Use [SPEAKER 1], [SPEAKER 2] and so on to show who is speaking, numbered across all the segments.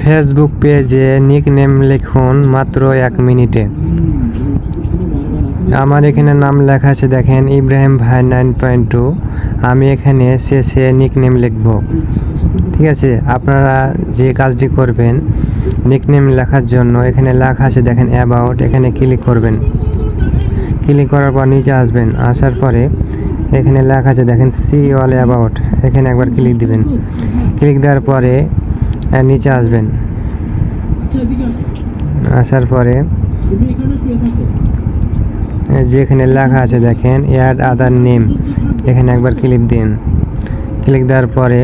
[SPEAKER 1] Facebook পেজে nickname লিখুন মাত্র এক মিনিটে। আমার এখানে নাম লেখা আছে, দেখেন, ইব্রাহিম ভাই নাইন পয়েন্ট টু আমি এখানে শেষে নিকনেম লিখব। ঠিক আছে? আপনারা যে কাজটি করবেন নিকনেম লেখার জন্য এখানে লেখা আছে, দেখেন অ্যাবাউট এখানে ক্লিক করবেন। ক্লিক করার পর নিচে আসবেন, আসার পরে এখানে লেখা আছে, দেখেন সি অল অ্যাবাউট এখানে একবার ক্লিক দিবেন। ক্লিক দেওয়ার পরে নিচে আসবেন। আসার পরে যেখানে লেখা আছে দেখেন অ্যাড আদার নেম এখানে একবার ক্লিক দিন। ক্লিক দেওয়ার পরে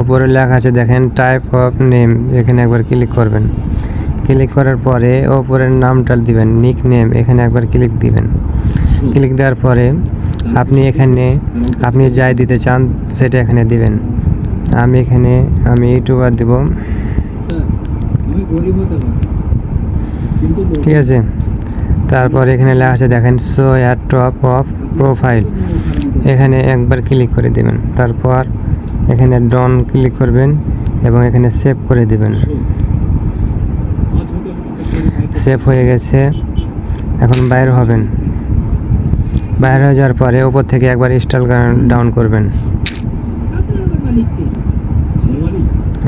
[SPEAKER 1] উপরে লেখা আছে দেখেন টাইপ অফ নেম এখানে একবার ক্লিক করবেন। ক্লিক করার পরে ওপরের নামটা দিবেন নিক নেম এখানে একবার ক্লিক দিবেন। ক্লিক দেওয়ার পরে আপনি এখানে আপনি যাই দিতে চান সেটা এখানে দিবেন। আমি এখানে আমি ইউটিউবার দিব। ঠিক আছে। তারপর এখানে লেখা আছে দেখেন show at top of profile এখানে একবার ক্লিক করে দেবেন। তারপর এখানে ডন ক্লিক করবেন এবং এখানে সেভ করে দেবেন। সেভ হয়ে গেছে। এখন বাইর হবেন। বাইরে হয়ে যাওয়ার পরে উপর থেকে একবার ইনস্টল ডাউন করবেন।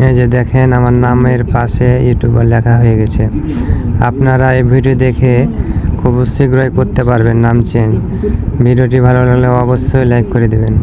[SPEAKER 1] এই যে দেখেন আমার নামের পাশে ইউটিউবার লেখা হয়ে গেছে। আপনারা এই ভিডিও দেখে খুব শীঘ্রই করতে পারবেন নাম চেঞ্জ ভিডিওটি ভালো লাগলে অবশ্যই লাইক করে দেবেন।